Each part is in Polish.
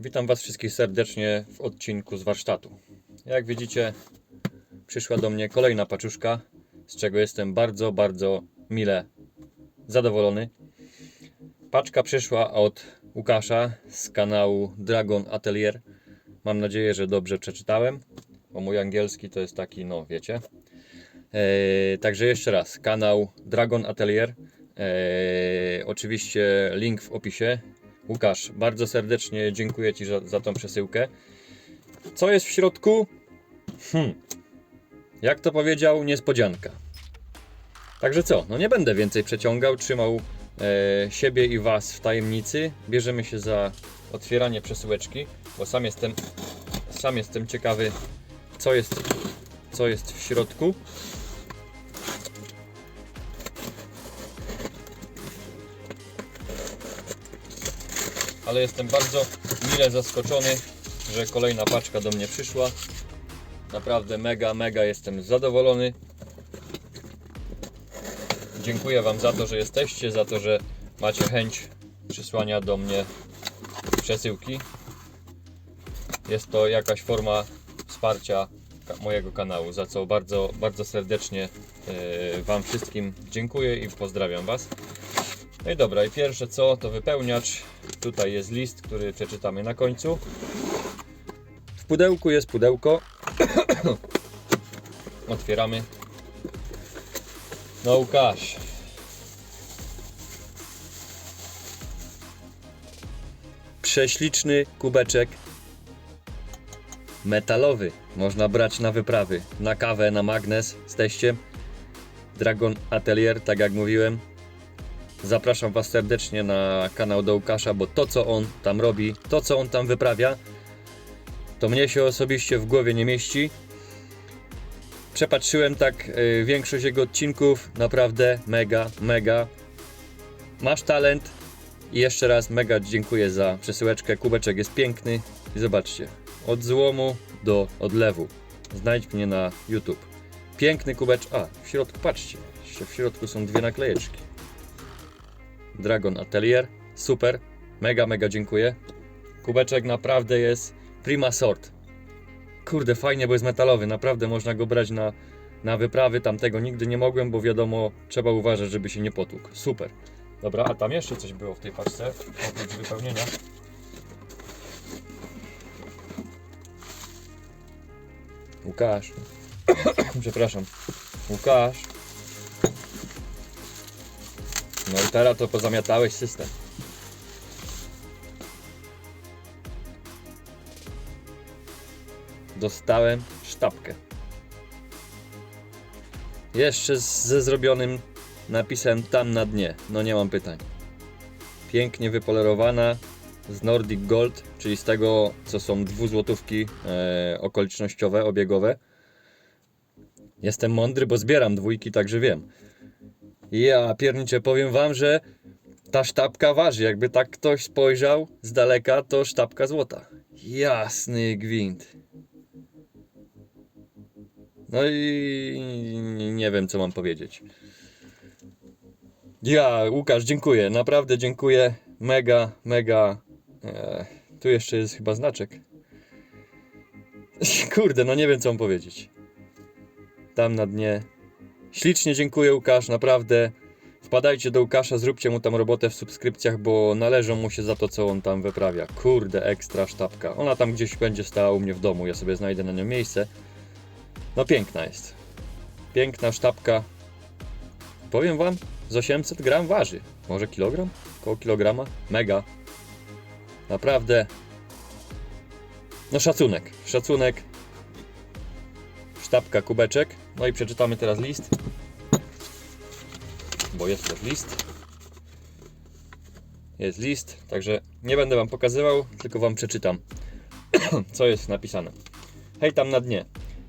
Witam Was wszystkich serdecznie w odcinku z warsztatu. Jak widzicie, przyszła do mnie kolejna paczuszka, z czego jestem bardzo, bardzo mile zadowolony. Paczka przyszła od Łukasza z kanału Dragon Atelier. Mam nadzieję, że dobrze przeczytałem, bo mój angielski to jest taki, no wiecie. Eee, także jeszcze raz, kanał Dragon Atelier. Eee, oczywiście link w opisie. Łukasz, bardzo serdecznie dziękuję Ci za, za tą przesyłkę. Co jest w środku? Hmm. Jak to powiedział, niespodzianka. Także co, no nie będę więcej przeciągał, trzymał e, siebie i Was w tajemnicy. Bierzemy się za otwieranie przesyłeczki, bo sam jestem, sam jestem ciekawy, co jest, co jest w środku. Ale jestem bardzo mile zaskoczony, że kolejna paczka do mnie przyszła. Naprawdę mega, mega jestem zadowolony. Dziękuję Wam za to, że jesteście, za to, że macie chęć przysłania do mnie przesyłki. Jest to jakaś forma wsparcia mojego kanału, za co bardzo, bardzo serdecznie e, Wam wszystkim dziękuję i pozdrawiam Was. No i dobra, i pierwsze co to wypełniacz. Tutaj jest list, który przeczytamy na końcu. W pudełku jest pudełko. Otwieramy. No Łukasz. Prześliczny kubeczek metalowy. Można brać na wyprawy, na kawę, na magnes z teściem. Dragon Atelier, tak jak mówiłem, Zapraszam Was serdecznie na kanał do Łukasza, bo to co on tam robi, to co on tam wyprawia, to mnie się osobiście w głowie nie mieści. Przepatrzyłem tak y, większość jego odcinków, naprawdę mega, mega. Masz talent i jeszcze raz mega dziękuję za przesyłeczkę. Kubeczek jest piękny i zobaczcie, od złomu do odlewu. Znajdź mnie na YouTube. Piękny kubeczek. A, w środku, patrzcie, w środku są dwie naklejeczki. Dragon Atelier. Super. Mega, mega dziękuję. Kubeczek naprawdę jest prima sort. Kurde, fajnie, bo jest metalowy. Naprawdę można go brać na, na wyprawy. Tamtego nigdy nie mogłem, bo wiadomo, trzeba uważać, żeby się nie potłukł. Super. Dobra, a tam jeszcze coś było w tej paczce, oprócz wypełnienia. Łukasz. Przepraszam. Łukasz. No i teraz to pozamiatałeś system. Dostałem sztabkę. Jeszcze z, ze zrobionym napisem tam na dnie. No nie mam pytań. Pięknie wypolerowana z Nordic Gold, czyli z tego co są dwuzłotówki e, okolicznościowe, obiegowe. Jestem mądry, bo zbieram dwójki, także wiem. Ja piernicze, powiem wam, że ta sztabka waży. Jakby tak ktoś spojrzał z daleka, to sztabka złota. Jasny gwint. No i nie wiem, co mam powiedzieć. Ja, Łukasz, dziękuję. Naprawdę dziękuję. Mega, mega. E, tu jeszcze jest chyba znaczek. Kurde, no nie wiem, co mam powiedzieć. Tam na dnie Ślicznie dziękuję Łukasz, naprawdę. Wpadajcie do Łukasza, zróbcie mu tam robotę w subskrypcjach, bo należą mu się za to, co on tam wyprawia. Kurde, ekstra sztabka. Ona tam gdzieś będzie stała u mnie w domu, ja sobie znajdę na nią miejsce. No piękna jest. Piękna sztabka. Powiem wam, z 800 gram waży. Może kilogram? Koło kilograma? Mega. Naprawdę. No szacunek, szacunek. Sztabka, kubeczek. No i przeczytamy teraz list. Bo jest też list. Jest list, także nie będę Wam pokazywał, tylko Wam przeczytam, co jest napisane. Hej tam na dnie.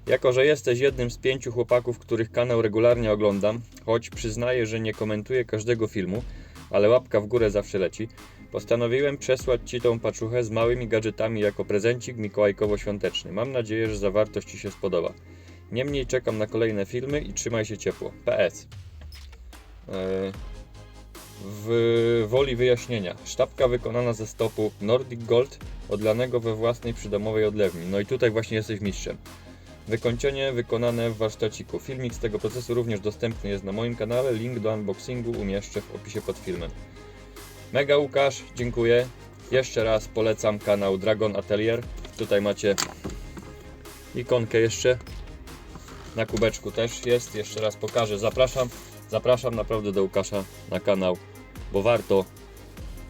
Jako, że jesteś jednym z pięciu chłopaków, których kanał regularnie oglądam, choć przyznaję, że nie komentuję każdego filmu, ale łapka w górę zawsze leci, postanowiłem przesłać Ci tą paczuchę z małymi gadżetami jako prezencik mikołajkowo-świąteczny. Mam nadzieję, że zawartość Ci się spodoba. Niemniej czekam na kolejne filmy i trzymaj się ciepło. PS. Yy, w woli wyjaśnienia. Sztabka wykonana ze stopu Nordic Gold, odlanego we własnej przydomowej odlewni. No i tutaj właśnie jesteś mistrzem. Wykończenie wykonane w warsztaciku. Filmik z tego procesu również dostępny jest na moim kanale. Link do unboxingu umieszczę w opisie pod filmem. Mega Łukasz, dziękuję. Jeszcze raz polecam kanał Dragon Atelier. Tutaj macie ikonkę jeszcze. Na kubeczku też jest. Jeszcze raz pokażę. Zapraszam. Zapraszam naprawdę do Łukasza na kanał, bo warto.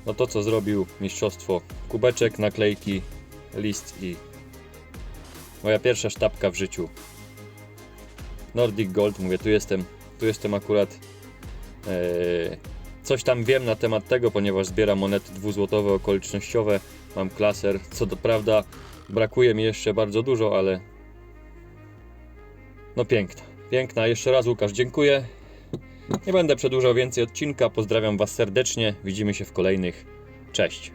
No to co zrobił mistrzostwo. Kubeczek, naklejki, list i moja pierwsza sztabka w życiu. Nordic Gold, mówię, tu jestem, tu jestem akurat. Eee, coś tam wiem na temat tego, ponieważ zbieram monety dwuzłotowe okolicznościowe. Mam klaser, co do prawda brakuje mi jeszcze bardzo dużo, ale no piękna, piękna. Jeszcze raz Łukasz, dziękuję. Nie będę przedłużał więcej odcinka. Pozdrawiam Was serdecznie. Widzimy się w kolejnych. Cześć.